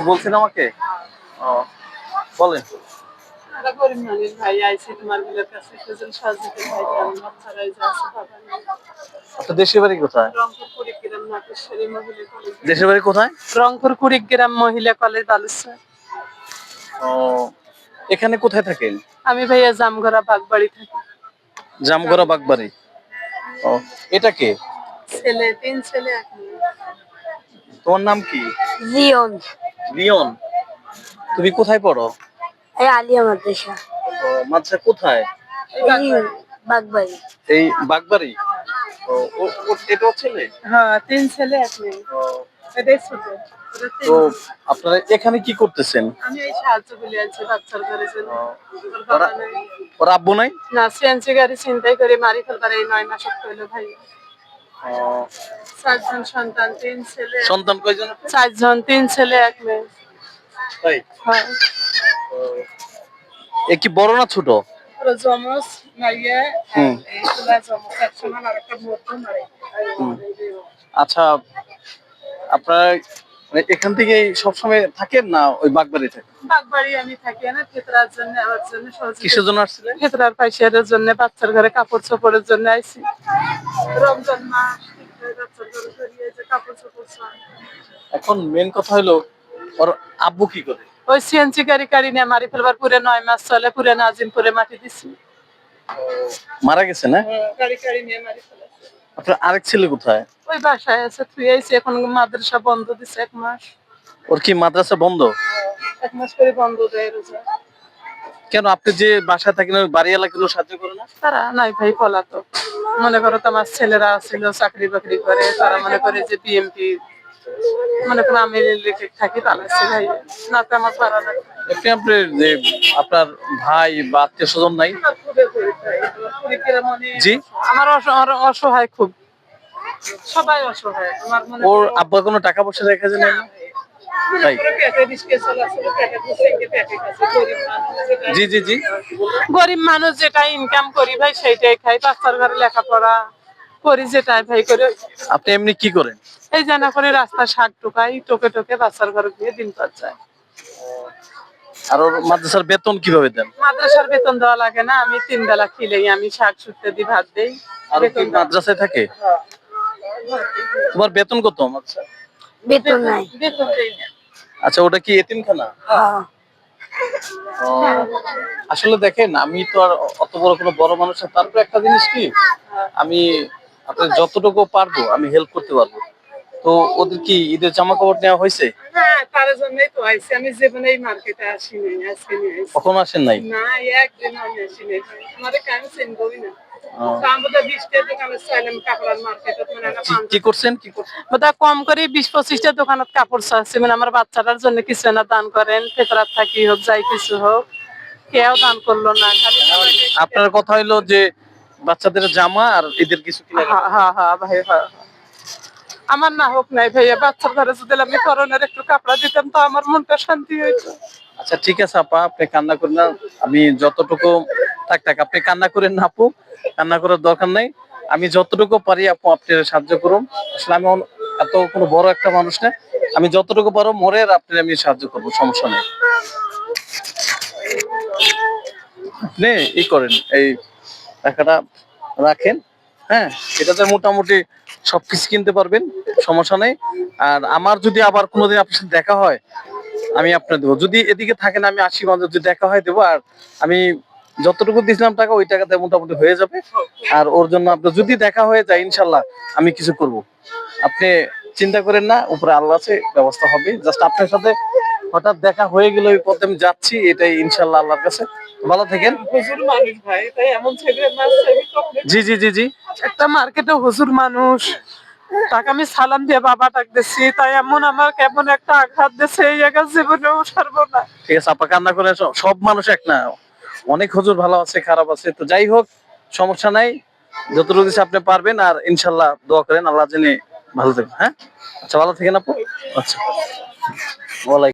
কিছু বলছেন আমাকে? ও, বলেন। দেশের বাড়ি কোথায়? দেশের বাড়ি কোথায়? রংপুর কুড়িগ্রাম মহিলা কলেজ ও এখানে কোথায় থাকেন? আমি ভাইয়া জামগড়া বাগবাড়ি থাকি। জামগড়া বাগবাড়ি। ও এটা কে? ছেলে তিন ছেলে তোমার নাম কি? জিয়ন লিওন তুমি কোথায় পড়ো? এই আলিয়া মাদ্রাসা। ও, মাদ্রাসা কোথায়? এই বাগবাড়ি। এই বাগবাড়ি? ও ও- ও- এটাও ছেলে? হ্যাঁ তিন ছেলে এক মেয়ে। ও, এটাই ছোট। ওরা তিন। তো আপনারা এখানে কি করতেছেন? আমি এই সাহায্য বলে আছি বাচ্চার ঘরে জন্য ও, ওর বাবা ওরা- নেই। ওর আব্বু নাই? না সিএনসি গাড়ি চিন্তাই করে মারি ফেলবার এই নয় মাস হইল ভাই। চারজন সন্তান তিন ছেলে সন্তান কয়জন? চারজন তিন ছেলে এক মেয়ে। তাই? হ্যাঁ। এ কি বড় না ছোট? জমজ মাইয়া। জমজ আচ্ছা আপনারা মানে এখান থেকে সবসময় থাকেন না ওই বাগবাড়ি থাকেন বাগবাড়ি আমি থাকি না ফেতরার জন্য আমার জন্য কিসের জন্য আসছিলেন? ফেতরার পাইসারের জন্য বাচ্চার ঘরে কাপড় চোপড়ের জন্য আইছি। রমজান মাস। এখন মেন কথা হলো ওর আব্বু কি করে? ওই সিএনসি গাড়ি গাড়ি নিয়ে মারি ফেলবার পুরে নয় মাস চলে পুরে নাজিমপুরে মাটি দিছি। মারা গেছে না? গাড়ি গাড়ি নিয়ে মারি ফেলেছে। আপনার আরেক ছেলে কোথায়? ওই বাসায় আছে তুই আইসি এখন মাদ্রাসা বন্ধ দিছে এক মাস। ওর কি মাদ্রাসা বন্ধ? এক মাস করে বন্ধ দেয় রোজা। কেন আপনি যে বাসায় থাকেন বাড়ি এলাকাগুলো সাহায্য করে না? তারা নাই ভাই পলাতক। মনে করো তো আমার ছেলেরা ছিল চাকরি বাকরি করে তারা মনে করে যে বিএমপি মনে করো আমি লিখে থাকি পালাচ্ছে ভাই না তো আমার পারা আপনার যে আপনার ভাই বা আত্মীয় স্বজন নাই জি? আমার অসহায় খুব। সবাই অসহায় আমার মনে ওর আব্বা কোনো টাকা পয়সা রেখে যায় না গরিব মানুষ যেটা- জি জি জি। গরিব মানুষ যেটা ইনকাম করি ভাই সেইটাই খাই। বাচ্চার ঘরে লেখাপড়া করি যেটাই ভাই করে। আপনি এমনি কি করেন? এই জানা করে রাস্তা শাক টোকাই টোকে টোকে বাচ্চার ঘরে গিয়ে দিন পার যায়। আর ওর মাদ্রাসার বেতন কীভাবে দেন? মাদ্রাসার বেতন দেওয়া লাগে না। আমি তিন বেলা খিলেই আমি শাক শুটতে দিই ভাত দেই। আর কি মাদ্রাসায় থাকে? তোমার বেতন কত মাদ্রাসা বেতন নাই। আচ্ছা ওটা কি এতিমখানা? হ্যাঁ। আসলে দেখেন আমি তো আর অত বড় কোনো বড় মানুষ না। তারপর একটা জিনিস কি? আমি আপনার যতটুকু পারব আমি হেল্প করতে পারব। তো ওদের কি ঈদের জামা কাপড় নেওয়া হয়েছে? হ্যাঁ তার জন্যই তো আমি জীবনে এই মার্কেটে আসি নাই আজকে নিয়ে আইসি। কখনো আসেন নাই? না একদিন আমি আসি নাই আমাদের কাজ চিনবই না? ও, আমাদের বিশটা দোকানে চাইলাম কাপড়ের মার্কেটত মানে একটা কি- কি করছেন? কি করছেন? কম করে বিশ পঁচিশটা দোকানত কাপড় চাচ্ছে মানে আমার বাচ্চাটার জন্য কিছু না দান করেন ফেতরাত থাকি হোক যাই কিছু হোক কেউ দান করল না। আপনার কথা হইল যে বাচ্চাদের জামা আর ঈদের কিছু কিনে হ্যাঁ হ্যাঁ হ্যাঁ ভাই হ্যাঁ হ্যাঁ। আমার না হোক নাই ভাইয়া, বাচ্চার ঘরে যদি আমি করোনার একটু কাপড়া দিতাম তো আমার মনটা শান্তি হইতো। আচ্ছা ঠিক আছে আপা, আপনি কান্না করেন না। আমি যতটুকু, থাক থাক, আপনি কান্না করেন না আপু, কান্না করার দরকার নাই। আমি যতটুকু পারি আপু আপনি সাহায্য করুন। আসলে আমি এত কোনো বড় একটা মানুষ না। আমি যতটুকু পারো মরে আপনি আমি সাহায্য করব, সমস্যা নেই। আপনি ই করেন, এই টাকাটা রাখেন। হ্যাঁ এটাতে মোটামুটি সব কিছু কিনতে পারবেন, সমস্যা নেই। আর আমার যদি আবার কোনোদিন আপনার সাথে দেখা হয়, আমি আপনার দেবো। যদি এদিকে থাকেন, আমি আশি মাঝে যদি দেখা হয় দেবো। আর আমি যতটুকু দিয়েছিলাম টাকা, ওই টাকাতে মোটামুটি হয়ে যাবে। আর ওর জন্য আপনার যদি দেখা হয়ে যায়, ইনশাল্লাহ আমি কিছু করব। আপনি চিন্তা করেন না, উপরে আল্লাহ আছে, ব্যবস্থা হবে। জাস্ট আপনার সাথে হঠাৎ দেখা হয়ে গেল ওই পথে আমি যাচ্ছি এটাই ইনশাল্লাহ আল্লাহর কাছে। ভালো থাকেন। হুজুর মানুষ ভাই তাই এমন ছেলে মাছ আমি চকলেট জি জি জি জি। একটা মার্কেটে হুজুর মানুষ তাকে আমি সালাম দিয়ে বাবা দিচ্ছি তাই এমন আমার কেমন একটা আঘাত দিচ্ছে এই জায়গার জীবনেও সারবো না। ঠিক আছে আপা কান্না করে সব- মানুষ এক না অনেক হুজুর ভালো আছে খারাপ আছে তো যাই হোক সমস্যা নাই। যতটুকু কিছু আপনি পারবেন আর ইনশাল্লাহ দোয়া করেন আল্লাহ জেনে ভালো থাকবেন হ্যাঁ? আচ্ছা ভালো থাকেন আপু। আচ্ছা। ওয়ালাইকুম